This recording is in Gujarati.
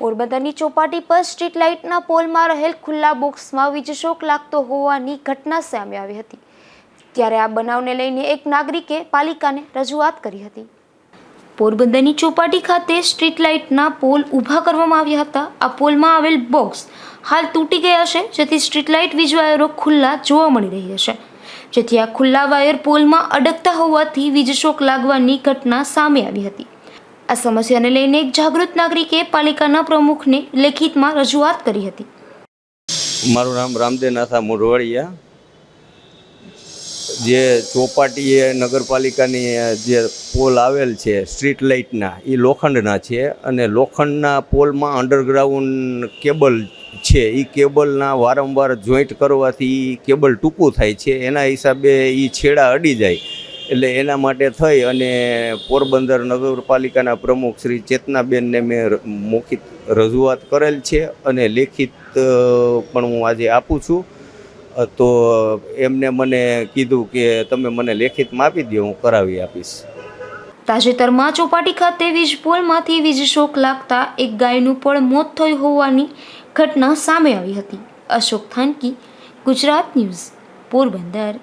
પોરબંદરની ચોપાટી પર સ્ટ્રીટ લાઇટના પોલમાં રહેલ ખુલ્લા બોક્સમાં વીજ શોક લાગતો હોવાની ઘટના સામે આવી હતી. ત્યારે આ બનાવને લઈને એક નાગરિકે પાલિકાને રજૂઆત કરી હતી. પોરબંદરની ચોપાટી ખાતે સ્ટ્રીટ લાઇટના પોલ ઊભા કરવામાં આવ્યા હતા. આ પોલમાં આવેલ બોક્સ હાલ તૂટી ગયા છે, જેથી સ્ટ્રીટ લાઇટ વીજ વાયરો ખુલ્લા જોવા મળી રહ્યા છે. જેથી આ ખુલ્લા વાયર પોલમાં અડકતા હોવાથી વીજ શોક લાગવાની ઘટના સામે આવી હતી. આ સમસ્યાને લઈને એક જાગૃત નાગરિકે પાલિકાના પ્રમુખને લેખિતમાં રજૂઆત કરી હતી. મારું નામ રામદેવનાથા મોરવાડિયા જે ચોપાટીએ નગરપાલિકાની જે પોલ આવેલ છે, સ્ટ્રીટ લાઇટના, એ લોખંડના છે અને લોખંડના પોલમાં અંડરગ્રાઉન્ડ કેબલ છે. એ કેબલના વારંવાર જોઈન્ટ કરવાથી કેબલ ટૂંકું થાય છે. એના હિસાબે એ છેડા અડી જાય. એટલે એના માટે થઈ અને પોરબંદર નગરપાલિકાના પ્રમુખ શ્રી ચેતનાબેનને મેં મોખિત રજૂઆત કરેલ છે અને લેખિત પણ હું આજે આપું છું. તો એમને મને કીધું કે તમે મને લેખિતમાં આપી દો હું કરાવી આપીશ. તાજેતરમાં ચોપાટી ખાતે વીજ પોલમાંથી વીજ શોક લાગતા એક ગાયનું પણ મોત થયું હોવાની ઘટના સામે આવી હતી. અશોક થાનકી, ગુજરાત ન્યૂઝ, પોરબંદર.